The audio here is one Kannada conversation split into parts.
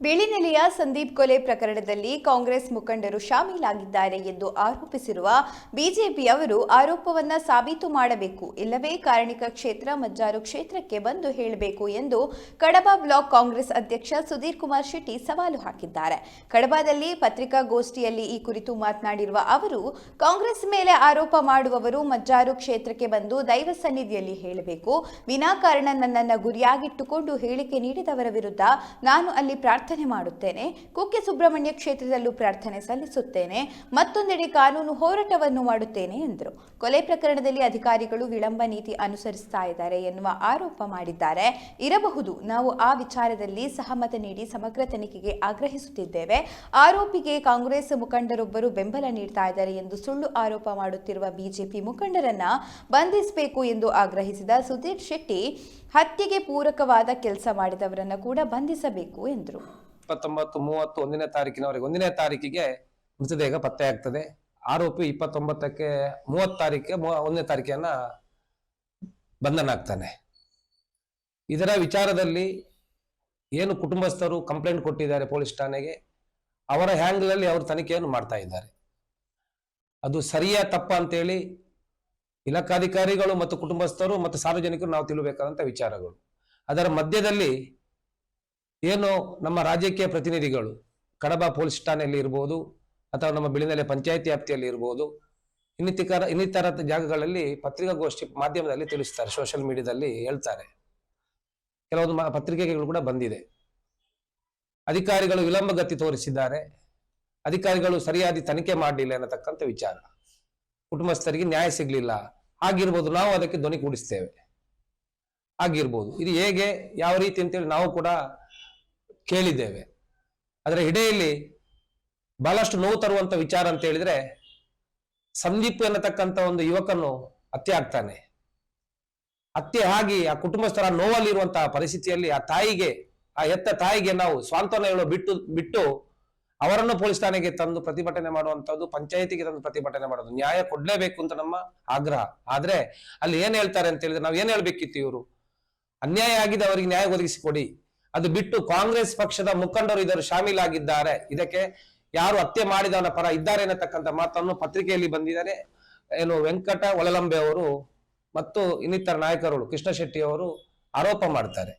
ಬಿಳಿನೆಲೆಯ ಸಂದೀಪ್ ಕೊಲೆ ಪ್ರಕರಣದಲ್ಲಿ ಕಾಂಗ್ರೆಸ್ ಮುಖಂಡರು ಶಾಮೀಲಾಗಿದ್ದಾರೆ ಎಂದು ಆರೋಪಿಸಿರುವ ಬಿಜೆಪಿಯವರು ಆರೋಪವನ್ನ ಸಾಬೀತು ಮಾಡಬೇಕು, ಇಲ್ಲವೇ ಕಾರಣಿಕ ಕ್ಷೇತ್ರ ಮಜ್ಜಾರು ಕ್ಷೇತ್ರಕ್ಕೆ ಬಂದು ಹೇಳಬೇಕು ಎಂದು ಕಡಬ ಬ್ಲಾಕ್ ಕಾಂಗ್ರೆಸ್ ಅಧ್ಯಕ್ಷ ಸುಧೀರ್ ಕುಮಾರ್ ಶೆಟ್ಟಿ ಸವಾಲು ಹಾಕಿದ್ದಾರೆ. ಕಡಬದಲ್ಲಿ ಪತ್ರಿಕಾಗೋಷ್ಠಿಯಲ್ಲಿ ಈ ಕುರಿತು ಮಾತನಾಡಿರುವ ಅವರು, ಕಾಂಗ್ರೆಸ್ ಮೇಲೆ ಆರೋಪ ಮಾಡುವವರು ಮಜ್ಜಾರು ಕ್ಷೇತ್ರಕ್ಕೆ ಬಂದು ದೈವ ಸನ್ನಿಧಿಯಲ್ಲಿ ಹೇಳಬೇಕು. ವಿನಾಕಾರಣ ನನ್ನನ್ನು ಗುರಿಯಾಗಿಟ್ಟುಕೊಂಡು ಹೇಳಿಕೆ ನೀಡಿದವರ ವಿರುದ್ಧ ನಾನು ಅಲ್ಲಿ ಪ್ರಾರ್ಥನೆ ಮಾಡುತ್ತೇನೆ. ಕುಕ್ಕೆ ಸುಬ್ರಹ್ಮಣ್ಯ ಕ್ಷೇತ್ರದಲ್ಲೂ ಪ್ರಾರ್ಥನೆ ಸಲ್ಲಿಸುತ್ತೇನೆ. ಮತ್ತೊಂದೆಡೆ ಕಾನೂನು ಹೋರಾಟವನ್ನು ಮಾಡುತ್ತೇನೆ ಎಂದರು. ಕೊಲೆ ಪ್ರಕರಣದಲ್ಲಿ ಅಧಿಕಾರಿಗಳು ವಿಳಂಬ ನೀತಿ ಅನುಸರಿಸ್ತಾ ಇದ್ದಾರೆ ಎನ್ನುವ ಆರೋಪ ಮಾಡಿದ್ದಾರೆ. ಇರಬಹುದು ನಾವು ಆ ವಿಚಾರದಲ್ಲಿ ಸಹಮತ ನೀಡಿ ಸಮಗ್ರ ತನಿಖೆಗೆ ಆಗ್ರಹಿಸುತ್ತಿದ್ದೇವೆ. ಆರೋಪಿಗೆ ಕಾಂಗ್ರೆಸ್ ಮುಖಂಡರೊಬ್ಬರು ಬೆಂಬಲ ನೀಡ್ತಾ ಇದ್ದಾರೆ ಎಂದು ಸುಳ್ಳು ಆರೋಪ ಮಾಡುತ್ತಿರುವ ಬಿಜೆಪಿ ಮುಖಂಡರನ್ನ ಬಂಧಿಸಬೇಕು ಎಂದು ಆಗ್ರಹಿಸಿದ ಸುಧೀರ್ ಶೆಟ್ಟಿ, ಹತ್ಯೆಗೆ ಪೂರಕವಾದ ಕೆಲಸ ಮಾಡಿದವರನ್ನು ಕೂಡ ಬಂಧಿಸಬೇಕು ಎಂದರು. ಇಪ್ಪತ್ತೊಂಬತ್ತು, ಮೂವತ್ತು ಒಂದನೇ ತಾರೀಕಿನವರೆಗೆ, ಒಂದನೇ ತಾರೀಕಿಗೆ ಮೃತದೇಹ ಪತ್ತೆ ಆಗ್ತದೆ. ಆರೋಪಿ ಇಪ್ಪತ್ತೊಂಬತ್ತಕ್ಕೆ ಮೂವತ್ತು ತಾರೀಕಿಗೆ ಒಂದನೇ ತಾರೀಕಿನ ಬಂಧನ ಆಗ್ತಾನೆ ಇದರ ವಿಚಾರದಲ್ಲಿ ಏನು ಕುಟುಂಬಸ್ಥರು ಕಂಪ್ಲೇಂಟ್ ಕೊಟ್ಟಿದ್ದಾರೆ ಪೊಲೀಸ್ ಠಾಣೆಗೆ, ಅವರ ಹ್ಯಾಂಗ್ಲಲ್ಲಿ ಅವರು ತನಿಖೆಯನ್ನು ಮಾಡ್ತಾ ಇದ್ದಾರೆ. ಅದು ಸರಿಯಾ ತಪ್ಪ ಅಂತೇಳಿ ಇಲಾಖಾಧಿಕಾರಿಗಳು ಮತ್ತು ಕುಟುಂಬಸ್ಥರು ಮತ್ತು ಸಾರ್ವಜನಿಕರು ನಾವು ತಿಳಬೇಕಾದಂತ ವಿಚಾರಗಳು. ಅದರ ಮಧ್ಯದಲ್ಲಿ ಏನು ನಮ್ಮ ರಾಜಕೀಯ ಪ್ರತಿನಿಧಿಗಳು, ಕಡಬ ಪೊಲೀಸ್ ಠಾಣೆಯಲ್ಲಿ ಇರ್ಬೋದು, ಅಥವಾ ನಮ್ಮ ಬಿಳಿನೆಲೆ ಪಂಚಾಯತಿ ವ್ಯಾಪ್ತಿಯಲ್ಲಿ ಇರ್ಬೋದು, ಇನ್ನಿತರ ಇನ್ನಿತರ ಜಾಗಗಳಲ್ಲಿ ಪತ್ರಿಕಾಗೋಷ್ಠಿ ಮಾಧ್ಯಮದಲ್ಲಿ ತಿಳಿಸ್ತಾರೆ ಸೋಷಿಯಲ್ ಮೀಡಿಯಾದಲ್ಲಿ ಹೇಳ್ತಾರೆ. ಕೆಲವೊಂದು ಪತ್ರಿಕೆಗಳು ಕೂಡ ಬಂದಿದೆ. ಅಧಿಕಾರಿಗಳು ವಿಳಂಬಗತಿ ತೋರಿಸಿದ್ದಾರೆ. ಅಧಿಕಾರಿಗಳು ಸರಿಯಾದ ತನಿಖೆ ಮಾಡಲಿಲ್ಲ ಅನ್ನತಕ್ಕಂಥ ವಿಚಾರ. ಕುಟುಂಬಸ್ಥರಿಗೆ ನ್ಯಾಯ ಸಿಗಲಿಲ್ಲ. ಆಗಿರ್ಬೋದು ನಾವು ಅದಕ್ಕೆ ಧ್ವನಿ ಕೂಡಿಸ್ತೇವೆ. ಆಗಿರ್ಬೋದು ಇದು ಹೇಗೆ, ಯಾವ ರೀತಿ ಅಂತೇಳಿ ನಾವು ಕೂಡ ಕೇಳಿದ್ದೇವೆ. ಅದರ ಹಿಡೆಯಲ್ಲಿ ಬಹಳಷ್ಟು ನೋವು ತರುವಂತ ವಿಚಾರ ಅಂತ ಹೇಳಿದ್ರೆ ಸಂದೀಪ್ ಎನ್ನತಕ್ಕಂತ ಒಂದು ಯುವಕನು ಹತ್ಯೆ ಆಗ್ತಾನೆ. ಹತ್ಯೆ ಆಗಿ ಆ ಕುಟುಂಬಸ್ಥರ ನೋವಲ್ಲಿರುವಂತಹ ಪರಿಸ್ಥಿತಿಯಲ್ಲಿ ಆ ತಾಯಿಗೆ, ಆ ಎತ್ತ ತಾಯಿಗೆ ನಾವು ಸ್ವಾಂತನ ಹೇಳೋ ಬಿಟ್ಟು ಬಿಟ್ಟು ಅವರನ್ನು ಪೊಲೀಸ್ ಠಾಣೆಗೆ ತಂದು ಪ್ರತಿಭಟನೆ ಮಾಡುವಂತದ್ದು ಪಂಚಾಯತಿಗೆ ತಂದು ಪ್ರತಿಭಟನೆ ಮಾಡೋದು ನ್ಯಾಯ ಕೊಡ್ಲೇಬೇಕು ಅಂತ ನಮ್ಮ ಆಗ್ರಹ. ಆದ್ರೆ ಅಲ್ಲಿ ಏನ್ ಹೇಳ್ತಾರೆ ಅಂತ ಹೇಳಿದ್ರೆ ನಾವು ಏನ್ ಹೇಳ್ಬೇಕಿತ್ತು ಇವರು? ಅನ್ಯಾಯ ಆಗಿದೆ ಅವರಿಗೆ ನ್ಯಾಯ ಒದಗಿಸಿಕೊಡಿ. ಅದು ಬಿಟ್ಟು ಕಾಂಗ್ರೆಸ್ ಪಕ್ಷದ ಮುಖಂಡರು ಇದರ ಶಾಮೀಲಾಗಿದ್ದಾರೆ. ಇದಕ್ಕೆ ಯಾರು ಹತ್ಯೆ ಮಾಡಿದವನ ಪರ ಇದ್ದಾರೆ ಅನ್ನತಕ್ಕಂಥ ಮಾತನ್ನು ಪತ್ರಿಕೆಯಲ್ಲಿ ಬಂದಿದ್ದಾರೆ. ಏನು ವೆಂಕಟ ಒಳಲಂಬೆ ಅವರು ಮತ್ತು ಇನ್ನಿತರ ನಾಯಕರುಗಳು ಕೃಷ್ಣ ಶೆಟ್ಟಿ ಅವರು ಆರೋಪ ಮಾಡ್ತಾರೆ.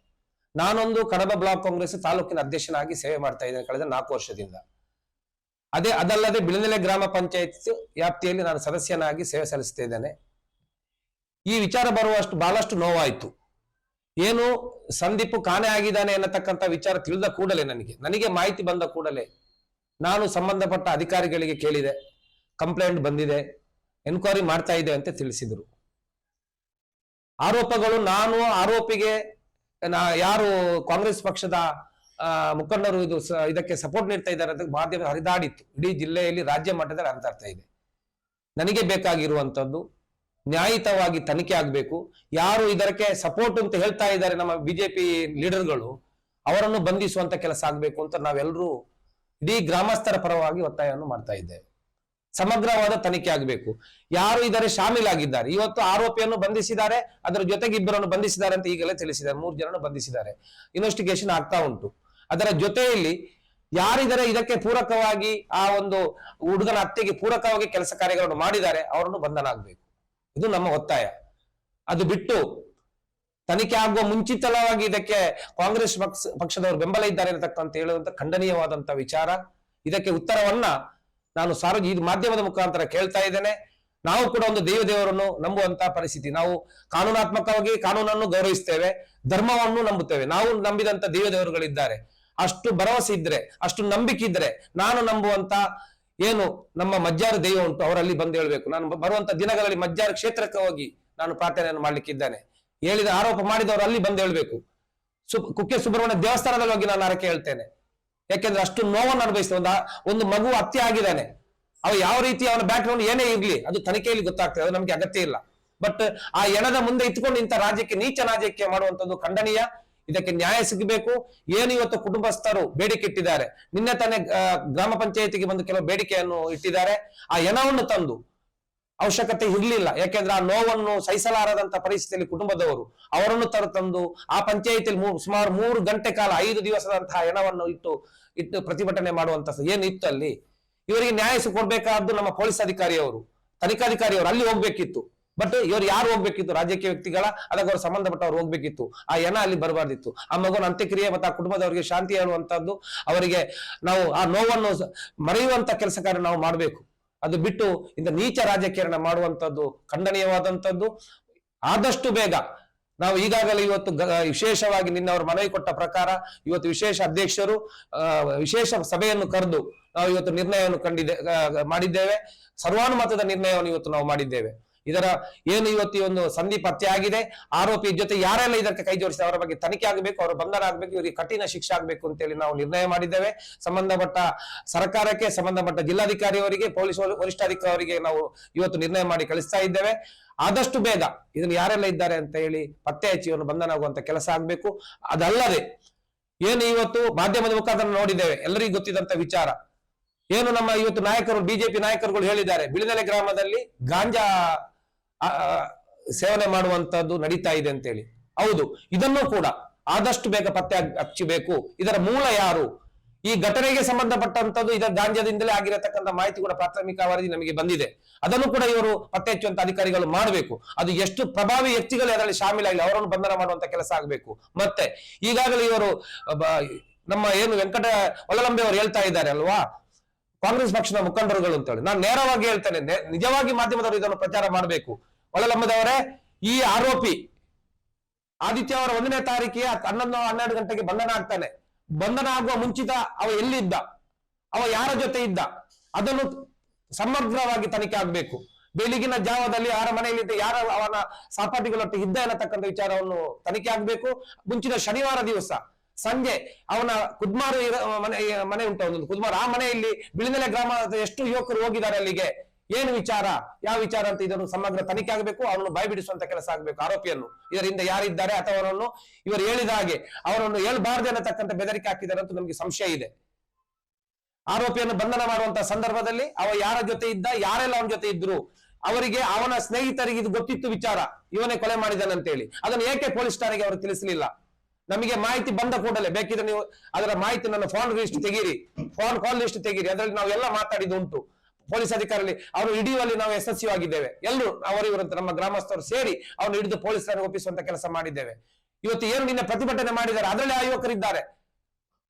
ನಾನೊಂದು ಕಡಬ ಬ್ಲಾಕ್ ಕಾಂಗ್ರೆಸ್ ತಾಲೂಕಿನ ಅಧ್ಯಕ್ಷನಾಗಿ ಸೇವೆ ಮಾಡ್ತಾ ಇದ್ದೇನೆ ಕಳೆದ ನಾಲ್ಕು ವರ್ಷದಿಂದ. ಅದೇ ಅದಲ್ಲದೆ ಬಿಳಿನೆಲೆ ಗ್ರಾಮ ಪಂಚಾಯತ್ ವ್ಯಾಪ್ತಿಯಲ್ಲಿ ನಾನು ಸದಸ್ಯನಾಗಿ ಸೇವೆ ಸಲ್ಲಿಸ್ತಾ ಇದ್ದೇನೆ. ಈ ವಿಚಾರ ಬರುವಷ್ಟು ಬಹಳಷ್ಟು ನೋವಾಯಿತು. ಏನು ಸಂದೀಪ್ ಕಾಣೆ ಆಗಿದ್ದಾನೆ ಅನ್ನತಕ್ಕಂಥ ವಿಚಾರ ತಿಳಿದ ಕೂಡಲೇ ನನಗೆ. ನನಗೆ ಮಾಹಿತಿ ಬಂದ ಕೂಡಲೇ ನಾನು ಸಂಬಂಧಪಟ್ಟ ಅಧಿಕಾರಿಗಳಿಗೆ ಕೇಳಿದೆ. ಕಂಪ್ಲೇಂಟ್ ಬಂದಿದೆ. ಎನ್ಕ್ವೈರಿ ಮಾಡ್ತಾ ಇದೆ ಅಂತ ತಿಳಿಸಿದ್ರು. ಆರೋಪಗಳು ನಾನು ಆರೋಪಿಗೆ ಯಾರು ಕಾಂಗ್ರೆಸ್ ಪಕ್ಷದ ಮುಖಂಡರು ಇದು ಇದಕ್ಕೆ ಸಪೋರ್ಟ್ ನೀಡ್ತಾ ಇದ್ದಾರೆ ಅಂತ ಮಾಧ್ಯಮ ಹರಿದಾಡಿತ್ತು. ಇಡೀ ಜಿಲ್ಲೆಯಲ್ಲಿ ರಾಜ್ಯ ಮಟ್ಟದಲ್ಲಿ ಹರಿದಾಡ್ತಾ ಇದೆ. ನನಗೆ ಬೇಕಾಗಿರುವಂತದ್ದು ನ್ಯಾಯಿತವಾಗಿ ತನಿಖೆ ಆಗಬೇಕು. ಯಾರು ಇದಕ್ಕೆ ಸಪೋರ್ಟ್ ಅಂತ ಹೇಳ್ತಾ ಇದ್ದಾರೆ ನಮ್ಮ ಬಿಜೆಪಿ ಲೀಡರ್ಗಳು ಅವರನ್ನು ಬಂಧಿಸುವಂತ ಕೆಲಸ ಆಗಬೇಕು ಅಂತ ನಾವೆಲ್ಲರೂ ಇಡೀ ಗ್ರಾಮಸ್ಥರ ಪರವಾಗಿ ಒತ್ತಾಯವನ್ನು ಮಾಡ್ತಾ ಇದ್ದೇವೆ. ಸಮಗ್ರವಾದ ತನಿಖೆ ಆಗಬೇಕು. ಯಾರು ಇದರ ಶಾಮೀಲಾಗಿದ್ದಾರೆ, ಇವತ್ತು ಆರೋಪಿಯನ್ನು ಬಂಧಿಸಿದ್ದಾರೆ, ಅದರ ಜೊತೆಗೆ ಇಬ್ಬರನ್ನು ಬಂಧಿಸಿದ್ದಾರೆ ಅಂತ ಈಗಲೇ ತಿಳಿಸಿದ್ದಾರೆ, ಮೂರು ಜನರನ್ನು ಬಂಧಿಸಿದ್ದಾರೆ. ಇನ್ವೆಸ್ಟಿಗೇಷನ್ ಆಗ್ತಾ ಉಂಟು. ಅದರ ಜೊತೆಯಲ್ಲಿ ಯಾರಿದರೆ ಇದಕ್ಕೆ ಪೂರಕವಾಗಿ ಆ ಒಂದು ಹುಡುಗನ ಹತ್ಯೆಗೆ ಪೂರಕವಾಗಿ ಕೆಲಸ ಕಾರ್ಯಗಳನ್ನು ಮಾಡಿದ್ದಾರೆ, ಅವರನ್ನು ಬಂಧನ ಆಗಬೇಕು. ಇದು ನಮ್ಮ ಒತ್ತಾಯ. ಅದು ಬಿಟ್ಟು ತನಿಖೆ ಆಗುವ ಮುಂಚಿತವಾಗಿ ಇದಕ್ಕೆ ಕಾಂಗ್ರೆಸ್ ಪಕ್ಷ, ಪಕ್ಷದವರು ಬೆಂಬಲ ಇದ್ದಾರೆ ಅಂತಕ್ಕಂತ ಹೇಳುವಂತ ಖಂಡನೀಯವಾದಂತಹ ವಿಚಾರ. ಇದಕ್ಕೆ ಉತ್ತರವನ್ನ ನಾನು ಸಾರ್ವಜ ಈ ಮಾಧ್ಯಮದ ಮುಖಾಂತರ ಕೇಳ್ತಾ ಇದ್ದೇನೆ. ನಾವು ಕೂಡ ಒಂದು ದೇವ ದೇವರನ್ನು ನಂಬುವಂತಹ ಪರಿಸ್ಥಿತಿ. ನಾವು ಕಾನೂನಾತ್ಮಕವಾಗಿ ಕಾನೂನನ್ನು ಗೌರವಿಸ್ತೇವೆ, ಧರ್ಮವನ್ನು ನಂಬುತ್ತೇವೆ. ನಾವು ನಂಬಿದಂತ ದೇವ ದೇವರುಗಳಿದ್ದಾರೆ ಅಷ್ಟು ಭರವಸೆ ಇದ್ರೆ, ಅಷ್ಟು ನಂಬಿಕೆ ಇದ್ರೆ ನಾನು ನಂಬುವಂತ ಏನು ನಮ್ಮ ಮಜ್ಜಾರ ದೈವ ಉಂಟು, ಅವರಲ್ಲಿ ಬಂದು ಹೇಳಬೇಕು. ನಾನು ಬರುವಂತ ದಿನಗಳಲ್ಲಿ ಮಜ್ಜಾರ ಕ್ಷೇತ್ರಕ್ಕೆ ಹೋಗಿ ನಾನು ಪ್ರಾರ್ಥನೆಯನ್ನು ಮಾಡ್ಲಿಕ್ಕಿದ್ದೇನೆ. ಹೇಳಿದ ಆರೋಪ ಮಾಡಿದವರು ಅಲ್ಲಿ ಬಂದು ಹೇಳಬೇಕು. ಸು ಕುಕ್ಕೆ ಸುಬ್ರಹ್ಮಣ್ಯ ದೇವಸ್ಥಾನದಲ್ಲಿ ಹೋಗಿ ನಾನು ಹರಕೆ ಹೇಳ್ತೇನೆ. ಯಾಕೆಂದ್ರೆ ಅಷ್ಟು ನೋವನ್ನು ಅನುಭವಿಸ್ತೇವೆ ಒಂದು ಒಂದು ಮಗು ಹತ್ಯೆ ಆಗಿದ್ದಾನೆ. ಅವ ಯಾವ ರೀತಿ ಅವನ ಬ್ಯಾಕ್ ಗ್ರೌಂಡ್ ಏನೇ ಇರಲಿ, ಅದು ತನಿಖೆಯಲ್ಲಿ ಗೊತ್ತಾಗ್ತದೆ, ಅದು ನಮ್ಗೆ ಅಗತ್ಯ ಇಲ್ಲ. ಬಟ್ ಆ ಎಣದ ಮುಂದೆ ಇಟ್ಕೊಂಡು ಇಂಥ ರಾಜ್ಯಕ್ಕೆ, ನೀಚ ರಾಜ್ಯಕ್ಕೆ ಮಾಡುವಂತದ್ದು ಖಂಡನೀಯ. ಇದಕ್ಕೆ ನ್ಯಾಯ ಸಿಗಬೇಕು. ಏನು ಇವತ್ತು ಕುಟುಂಬಸ್ಥರು ಬೇಡಿಕೆ ಇಟ್ಟಿದ್ದಾರೆ. ನಿನ್ನೆ ತಾನೇ ಗ್ರಾಮ ಪಂಚಾಯತಿಗೆ ಬಂದು ಕೆಲವು ಬೇಡಿಕೆಯನ್ನು ಇಟ್ಟಿದ್ದಾರೆ. ಆ ಹೆಣವನ್ನು ತಂದು ಅವಶ್ಯಕತೆ ಇರ್ಲಿಲ್ಲ. ಯಾಕೆಂದ್ರೆ ಆ ನೋವನ್ನು ಸಹಿಸಲಾರದಂತ ಪರಿಸ್ಥಿತಿಯಲ್ಲಿ ಕುಟುಂಬದವರು ಅವರನ್ನು ತರ ತಂದು ಆ ಪಂಚಾಯಿತಿಯಲ್ಲಿ ಸುಮಾರು ಮೂರು ಗಂಟೆ ಕಾಲ, ಐದು ದಿವಸದಂತಹ ಹೆಣವನ್ನು ಇಟ್ಟು ಇಟ್ಟು ಪ್ರತಿಭಟನೆ ಮಾಡುವಂತ ಏನು ಇತ್ತು ಅಲ್ಲಿ ಇವರಿಗೆ ನ್ಯಾಯ ಕೊಡ್ಬೇಕಾದ್ದು ನಮ್ಮ ಪೊಲೀಸ್ ಅಧಿಕಾರಿಯವರು, ತನಿಖಾಧಿಕಾರಿಯವರು ಅಲ್ಲಿ ಹೋಗ್ಬೇಕಿತ್ತು. ಬಟ್ ಇವ್ರು ಯಾರು ಹೋಗ್ಬೇಕಿತ್ತು? ರಾಜಕೀಯ ವ್ಯಕ್ತಿಗಳ ಅದಕ್ಕೆ ಅವ್ರು ಸಂಬಂಧಪಟ್ಟವ್ರು ಹೋಗ್ಬೇಕಿತ್ತು. ಆ ಯನ ಅಲ್ಲಿ ಬರಬಾರ್ದಿತ್ತು. ಆ ಮಗುನ ಅಂತ್ಯಕ್ರಿಯೆ ಮತ್ತು ಆ ಕುಟುಂಬದವರಿಗೆ ಶಾಂತಿ ಹೇಳುವಂತದ್ದು ಅವರಿಗೆ ನಾವು ಆ ನೋವನ್ನು ಮರೆಯುವಂತ ಕೆಲಸ ಕಾರ್ಯ ನಾವು ಮಾಡಬೇಕು. ಅದು ಬಿಟ್ಟು ಇಂದ ನೀಚ ರಾಜಕೀಯ ಮಾಡುವಂತದ್ದು ಖಂಡನೀಯವಾದಂತದ್ದು ಆದಷ್ಟು ಬೇಗ ನಾವು ಈಗಾಗಲೇ ಇವತ್ತು ವಿಶೇಷವಾಗಿ ನಿನ್ನೆ ಅವರು ಮನವಿ ಕೊಟ್ಟ ಪ್ರಕಾರ ಇವತ್ತು ವಿಶೇಷ ಅಧ್ಯಕ್ಷರು ವಿಶೇಷ ಸಭೆಯನ್ನು ಕರೆದು ನಾವು ಇವತ್ತು ನಿರ್ಣಯವನ್ನು ಕಂಡಿದೆ ಮಾಡಿದ್ದೇವೆ. ಸರ್ವಾನುಮತದ ನಿರ್ಣಯವನ್ನು ಇವತ್ತು ನಾವು ಮಾಡಿದ್ದೇವೆ. ಇದರ ಏನು ಇವತ್ತು ಒಂದು ಸಂಧಿ ಪತ್ತೆ ಆಗಿದೆ? ಆರೋಪಿ ಜೊತೆ ಯಾರೆಲ್ಲ ಇದಕ್ಕೆ ಕೈ ಜೋಡಿಸಿ ಅವರ ಬಗ್ಗೆ ತನಿಖೆ ಆಗಬೇಕು, ಅವರ ಬಂಧನ ಆಗಬೇಕು, ಇವರಿಗೆ ಕಠಿಣ ಶಿಕ್ಷೆ ಆಗಬೇಕು ಅಂತೇಳಿ ನಾವು ನಿರ್ಣಯ ಮಾಡಿದ್ದೇವೆ. ಸಂಬಂಧಪಟ್ಟ ಸರ್ಕಾರಕ್ಕೆ, ಸಂಬಂಧಪಟ್ಟ ಜಿಲ್ಲಾಧಿಕಾರಿಯವರಿಗೆ, ಪೊಲೀಸ್ ವರಿಷ್ಠಾಧಿಕಾರಿಯವರಿಗೆ ನಾವು ಇವತ್ತು ನಿರ್ಣಯ ಮಾಡಿ ಕಳಿಸ್ತಾ ಇದ್ದೇವೆ. ಆದಷ್ಟು ಬೇಗ ಇದನ್ನು ಯಾರೆಲ್ಲ ಇದ್ದಾರೆ ಅಂತ ಹೇಳಿ ಪತ್ತೆ ಹಚ್ಚಿ ಇವನು ಬಂಧನ ಆಗುವಂತ ಕೆಲಸ ಆಗಬೇಕು. ಅದಲ್ಲದೆ ಏನು ಇವತ್ತು ಮಾಧ್ಯಮದ ಮುಖಾಂತರ ನೋಡಿದ್ದೇವೆ, ಎಲ್ಲರಿಗೂ ಗೊತ್ತಿದ್ದಂತ ವಿಚಾರ. ಏನು ನಮ್ಮ ಇವತ್ತು ನಾಯಕರು, ಬಿಜೆಪಿ ನಾಯಕರುಗಳು ಹೇಳಿದ್ದಾರೆ ಬಿಳಿನೆಲೆ ಗ್ರಾಮದಲ್ಲಿ ಗಾಂಜಾ ಸೇವನೆ ಮಾಡುವಂತದ್ದು ನಡೀತಾ ಇದೆ ಅಂತೇಳಿ. ಹೌದು, ಇದನ್ನು ಕೂಡ ಆದಷ್ಟು ಬೇಗ ಪತ್ತೆ ಹಚ್- ಹಚ್ಚಬೇಕು. ಇದರ ಮೂಲ ಯಾರು? ಈ ಘಟನೆಗೆ ಸಂಬಂಧಪಟ್ಟಂತದ್ದು ಇದರ ಗಾಂಜಾದಿಂದಲೇ ಆಗಿರತಕ್ಕಂಥ ಮಾಹಿತಿ ಕೂಡ ಪ್ರಾಥಮಿಕ ವರದಿ ನಮಗೆ ಬಂದಿದೆ. ಅದನ್ನು ಕೂಡ ಇವರು ಪತ್ತೆ ಹಚ್ಚುವಂತ ಅಧಿಕಾರಿಗಳು ಮಾಡಬೇಕು. ಅದು ಎಷ್ಟು ಪ್ರಭಾವಿ ವ್ಯಕ್ತಿಗಳು ಅದರಲ್ಲಿ ಶಾಮೀಲಾಗಲಿ ಅವರನ್ನು ಬಂಧನ ಮಾಡುವಂತ ಕೆಲಸ ಆಗಬೇಕು. ಮತ್ತೆ, ಈಗಾಗಲೇ ಇವರು ನಮ್ಮ ಏನು ವೆಂಕಟ ಒಳಲಂಬೆ ಅವರು ಹೇಳ್ತಾ ಇದ್ದಾರೆ ಅಲ್ವಾ? ಕಾಂಗ್ರೆಸ್ ಪಕ್ಷದ ಮುಖಂಡರುಗಳು ಅಂತೇಳಿ. ನಾನು ನೇರವಾಗಿ ಹೇಳ್ತೇನೆ ನಿಜವಾಗಿ ಮಾಧ್ಯಮದವರು ಇದನ್ನು ಪ್ರಚಾರ ಮಾಡಬೇಕು. ಒಳಲಂಬದವರೇ, ಈ ಆರೋಪಿ ಆದಿತ್ಯ ಅವರ ಒಂದನೇ ತಾರೀಕಿಗೆ ಹನ್ನೊಂದು, ಹನ್ನೆರಡು ಗಂಟೆಗೆ ಬಂಧನ ಆಗ್ತಾನೆ. ಬಂಧನ ಆಗುವ ಮುಂಚಿತ ಅವ ಎಲ್ಲಿದ್ದ? ಅವ ಯಾರ ಜೊತೆ ಇದ್ದ? ಅದನ್ನು ಸಮಗ್ರವಾಗಿ ತನಿಖೆ ಆಗಬೇಕು. ಬೆಳಗಿನ ಜಾವದಲ್ಲಿ ಯಾರ ಮನೆಯಲ್ಲಿದ್ದ ಯಾರ ಅವನ ಸಹಪಾಠಿಗಳೊಟ್ಟಿಗೆ ಇದ್ದ ಎನ್ನತಕ್ಕಂಥ ವಿಚಾರವನ್ನು ತನಿಖೆ ಆಗಬೇಕು. ಮುಂಚಿನ ಶನಿವಾರ ದಿವಸ ಸಂಜೆ ಅವನ ಕುದ್ಮಾರು ಮನೆ ಮನೆ ಉಂಟು ಒಂದು ಕುದ್ಮಾರು ಆ ಮನೆಯಲ್ಲಿ ಬಿಳಿನೆಲೆ ಗ್ರಾಮ ಎಷ್ಟು ಯುವಕರು ಹೋಗಿದ್ದಾರೆ ಅಲ್ಲಿಗೆ? ಏನು ವಿಚಾರ? ಯಾವ ವಿಚಾರ ಅಂತ ಇದನ್ನು ಸಮಗ್ರ ತನಿಖೆ ಆಗಬೇಕು ಅವರನ್ನು ಬಿಡಿಸುವಂತ ಕೆಲಸ ಆಗಬೇಕು. ಆರೋಪಿಯನ್ನು ಇದರಿಂದ ಯಾರಿದ್ದಾರೆ ಅಥವಾ ಅವರನ್ನು ಇವರು ಹೇಳಿದ ಹಾಗೆ ಅವರನ್ನು ಹೇಳಬಾರ್ದು ಅನ್ನತಕ್ಕಂಥ ಬೆದರಿಕೆ ಹಾಕಿದ್ದಾರೆ ಅಂತ ನಮಗೆ ಸಂಶಯ ಇದೆ. ಆರೋಪಿಯನ್ನು ಬಂಧನ ಮಾಡುವಂತಹ ಸಂದರ್ಭದಲ್ಲಿ ಅವ ಯಾರ ಜೊತೆ ಇದ್ದ, ಯಾರೆಲ್ಲ ಅವನ ಜೊತೆ ಇದ್ರು? ಅವರಿಗೆ ಅವನ ಸ್ನೇಹಿತರಿಗೆ ಇದು ಗೊತ್ತಿತ್ತು ವಿಚಾರ. ಇವನೇ ಕೊಲೆ ಮಾಡಿದಾನಂತೇಳಿ ಅದನ್ನು ಏಕೆ ಪೊಲೀಸ್ ಠಾಣೆಗೆ ಅವರು ತಿಳಿಸಲಿಲ್ಲ? ನಮಗೆ ಮಾಹಿತಿ ಬಂದ ಕೂಡಲೇ ಬೇಕಿದ್ರೆ ನೀವು ಅದರ ಮಾಹಿತಿ ನನ್ನ ಫೋನ್ ಲಿಸ್ಟ್ ತೆಗೀರಿ. ಫೋನ್ ಕಾಲ್ ಲಿಸ್ಟ್ ತೆಗೀರಿ. ಅದರಲ್ಲಿ ನಾವು ಎಲ್ಲ ಮಾತಾಡಿದ್ದು ಉಂಟು. ಪೊಲೀಸ್ ಅಧಿಕಾರಿ ಅವರು ಹಿಡಿಯುವಲ್ಲಿ ನಾವು ಯಶಸ್ವಿಯಾಗಿದ್ದೇವೆ ಎಲ್ಲರೂ ಅವರು ಇವರಂತ ನಮ್ಮ ಗ್ರಾಮಸ್ಥರು ಸೇರಿ ಅವನು ಹಿಡಿದು ಪೊಲೀಸರನ್ನು ಒಪ್ಪಿಸುವಂತ ಕೆಲಸ ಮಾಡಿದ್ದೇವೆ. ಇವತ್ತು ಏನು ನಿನ್ನೆ ಪ್ರತಿಭಟನೆ ಮಾಡಿದ್ದಾರೆ, ಅದರಲ್ಲಿ ಆ ಯುವಕರಿದ್ದಾರೆ.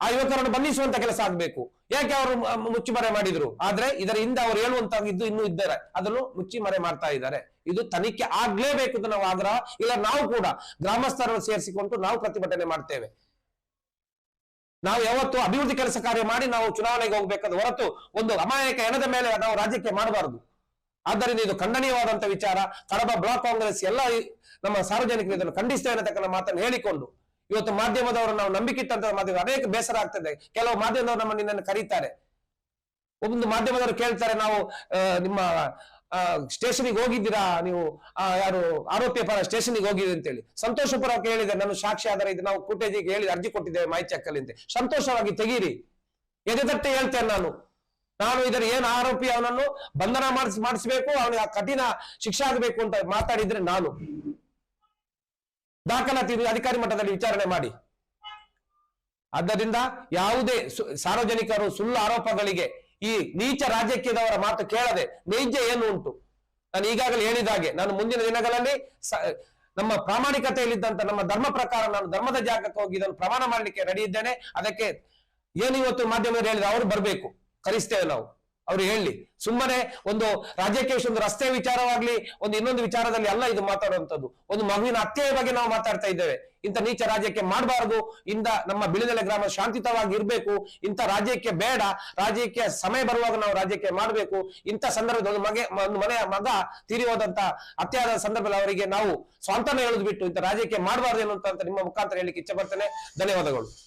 ಆ ಯುವಕರನ್ನು ಬಂಧಿಸುವಂತ ಕೆಲಸ ಆಗ್ಬೇಕು. ಯಾಕೆ ಅವರು ಮುಚ್ಚಿ ಮರೆ ಮಾಡಿದ್ರು? ಆದ್ರೆ ಇದರ ಹಿಂದೆ ಅವ್ರು ಹೇಳುವಂತ ಇದ್ದು ಇನ್ನೂ ಇದ್ದಾರೆ. ಅದನ್ನು ಮುಚ್ಚಿಮರೆ ಮಾಡ್ತಾ ಇದ್ದಾರೆ. ಇದು ತನಿಖೆ ಆಗ್ಲೇಬೇಕು ಅಂತ ನಾವು ಆಗ್ರಹ, ಇಲ್ಲ ನಾವು ಕೂಡ ಗ್ರಾಮಸ್ಥರನ್ನು ಸೇರಿಸಿಕೊಂಡು ನಾವು ಪ್ರತಿಭಟನೆ ಮಾಡ್ತೇವೆ. ನಾವು ಯಾವತ್ತು ಅಭಿವೃದ್ಧಿ ಕೆಲಸ ಕಾರ್ಯ ಮಾಡಿ ನಾವು ಚುನಾವಣೆಗೆ ಹೋಗ್ಬೇಕಾದ ಹೊರತು ಒಂದು ಅಮಾಯಕ ಹೆಣದ ಮೇಲೆ ನಾವು ರಾಜ್ಯಕ್ಕೆ ಮಾಡಬಾರದು. ಆದ್ದರಿಂದ ಇದು ಖಂಡನೀಯವಾದಂತಹ ವಿಚಾರ. ಕಡಬ ಬ್ಲಾಕ್ ಕಾಂಗ್ರೆಸ್ ಎಲ್ಲ ನಮ್ಮ ಸಾರ್ವಜನಿಕರು ಇದನ್ನು ಖಂಡಿಸ್ತೇವೆ ಅನ್ನತಕ್ಕಂಥ ಮಾತನ್ನು ಹೇಳಿಕೊಂಡು ಇವತ್ತು ಮಾಧ್ಯಮದವರು ನಾವು ನಂಬಿಕೆ ನಂಬಿಕಿಟ್ಟಂತ ಮಾಧ್ಯಮ, ಅನೇಕ ಬೇಸರ ಆಗ್ತದೆ. ಕೆಲವು ಮಾಧ್ಯಮದವರು ನಮ್ಮ ನಿನ್ನನ್ನು ಕರೀತಾರೆ. ಒಂದು ಮಾಧ್ಯಮದವರು ಕೇಳ್ತಾರೆ, ನಾವು ನಿಮ್ಮ ಸ್ಟೇಷನ್ಗೆ ಹೋಗಿದ್ದೀರಾ? ನೀವು ಯಾರು, ಆರೋಪಿಯ ಪರ ಸ್ಟೇಷನ್ಗೆ ಅಂತ ಅಂತೇಳಿ. ಸಂತೋಷಪುರ ಹೇಳಿದೆ ನಾನು ಸಾಕ್ಷಿ ಆಧಾರ ಇದು ನಾವು ಕೂಟೇಜಿಗೆ ಹೇಳಿ ಅರ್ಜಿ ಕೊಟ್ಟಿದ್ದೇವೆ, ಮಾಹಿತಿ ಚಕ್ಕಲ್ಲಿ ಅಂತ. ಸಂತೋಷವಾಗಿ ತೆಗೀರಿ. ಎದೆತಟ್ಟೆ ಹೇಳ್ತೇನೆ ನಾನು. ನಾನು ಇದರ ಏನು ಆರೋಪಿ, ಅವನನ್ನು ಬಂಧನ ಮಾಡಿಸ್, ಮಾಡಿಸ್ಬೇಕು, ಅವನಿಗೆ ಕಠಿಣ ಶಿಕ್ಷೆ ಆಗಬೇಕು ಅಂತ ಮಾತಾಡಿದ್ರೆ ನಾನು. ದಾಖಲಾತಿ ಅಧಿಕಾರಿ ಮಟ್ಟದಲ್ಲಿ ವಿಚಾರಣೆ ಮಾಡಿ. ಆದ್ದರಿಂದ ಯಾವುದೇ ಸಾರ್ವಜನಿಕರು ಸುಳ್ಳು ಆರೋಪಗಳಿಗೆ ಈ ನೀಚ ರಾಜಕೀಯದವರ ಮಾತು ಕೇಳದೆ ನೈಜ ಏನು ಉಂಟು? ನಾನು ಈಗಾಗಲೇ ಹೇಳಿದ ಹಾಗೆ, ನಾನು ಮುಂದಿನ ದಿನಗಳಲ್ಲಿ ನಮ್ಮ ಪ್ರಾಮಾಣಿಕತೆಯಲ್ಲಿದ್ದಂತ ನಮ್ಮ ಧರ್ಮ ಪ್ರಕಾರ ನಾನು ಧರ್ಮದ ಜಾಗಕ್ಕೆ ಹೋಗಿ ಇದನ್ನು ಪ್ರಮಾಣ ಮಾಡಲಿಕ್ಕೆ ರೆಡಿ ಇದ್ದೇನೆ. ಅದಕ್ಕೆ ಏನು ಇವತ್ತು ಮಾಧ್ಯಮದಲ್ಲಿ ಹೇಳಿದ್ರೆ, ಅವರು ಬರಬೇಕು. ಕಲಿಸ್ತೇವೆ ನಾವು. ಅವ್ರು ಹೇಳಿ. ಸುಮ್ಮನೆ ಒಂದು ರಾಜ್ಯಕ್ಕೆ ಒಂದು ರಸ್ತೆ ವಿಚಾರವಾಗ್ಲಿ, ಒಂದು ಇನ್ನೊಂದು ವಿಚಾರದಲ್ಲಿ ಅಲ್ಲ ಇದು ಮಾತಾಡುವಂಥದ್ದು. ಒಂದು ಮಗುವಿನ ಹತ್ಯೆಯ ಬಗ್ಗೆ ನಾವು ಮಾತಾಡ್ತಾ ಇದ್ದೇವೆ. ಇಂಥ ನೀಚ ರಾಜ್ಯಕ್ಕೆ ಮಾಡಬಾರದು. ಇಂದ ನಮ್ಮ ಬಿಳಿದೆಲೆ ಗ್ರಾಮ ಶಾಂತಿಯುತವಾಗಿ ಇರಬೇಕು. ಇಂಥ ರಾಜ್ಯಕ್ಕೆ ಬೇಡ. ರಾಜ್ಯಕ್ಕೆ ಸಮಯ ಬರುವಾಗ ನಾವು ರಾಜ್ಯಕ್ಕೆ ಮಾಡಬೇಕು. ಇಂಥ ಸಂದರ್ಭದಲ್ಲಿ ಒಂದು ಮಗೆ, ಒಂದು ಮನೆಯ ಮಗ ತೀರಿ ಹೋದಂತ ಸಂದರ್ಭದಲ್ಲಿ ಅವರಿಗೆ ನಾವು ಸ್ವಾಂತನ ಹೇಳಿದ್ಬಿಟ್ಟು ಇಂಥ ರಾಜ್ಯಕ್ಕೆ ಮಾಡಬಾರದು ಅಂತ ನಿಮ್ಮ ಮುಖಾಂತರ ಹೇಳಿಕ್ಕೆ ಇಚ್ಛೆ ಬರ್ತೇನೆ ಧನ್ಯವಾದಗಳು.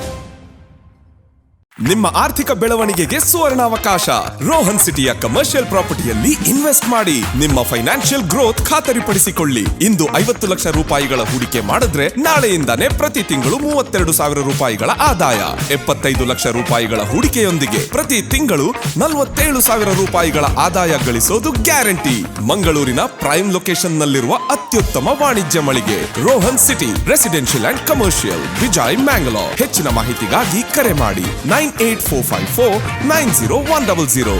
ನಿಮ್ಮ ಆರ್ಥಿಕ ಬೆಳವಣಿಗೆಗೆ ಸುವರ್ಣಾವಕಾಶ. ರೋಹನ್ ಸಿಟಿಯ ಕಮರ್ಷಿಯಲ್ ಪ್ರಾಪರ್ಟಿಯಲ್ಲಿ ಇನ್ವೆಸ್ಟ್ ಮಾಡಿ. ನಿಮ್ಮ ಫೈನಾನ್ಷಿಯಲ್ ಗ್ರೋತ್ ಖಾತರಿಪಡಿಸಿಕೊಳ್ಳಿ. ಇಂದು ಐವತ್ತು ಲಕ್ಷ ರೂಪಾಯಿಗಳ ಹೂಡಿಕೆ ಮಾಡಿದ್ರೆ ನಾಳೆಯಿಂದಾನೇ ಪ್ರತಿ ತಿಂಗಳು ಮೂವತ್ತೆರಡು ಸಾವಿರ ರೂಪಾಯಿಗಳ ಆದಾಯ. ಎಪ್ಪತ್ತೈದು ಲಕ್ಷ ರೂಪಾಯಿಗಳ ಹೂಡಿಕೆಯೊಂದಿಗೆ ಪ್ರತಿ ತಿಂಗಳು ನಲವತ್ತೇಳು ಸಾವಿರ ರೂಪಾಯಿಗಳ ಆದಾಯ ಗಳಿಸೋದು ಗ್ಯಾರಂಟಿ. ಮಂಗಳೂರಿನ ಪ್ರೈಮ್ ಲೊಕೇಶನ್ ನಲ್ಲಿರುವ ಅತ್ಯುತ್ತಮ ವಾಣಿಜ್ಯ ಮಳಿಗೆ, Rohan city residential and commercial Vijay Mangalore ಹೆಚ್ಚಿನ ಮಾಹಿತಿಗಾಗಿ ಕರೆ ಮಾಡಿ nine eight four five four nine zero one double zero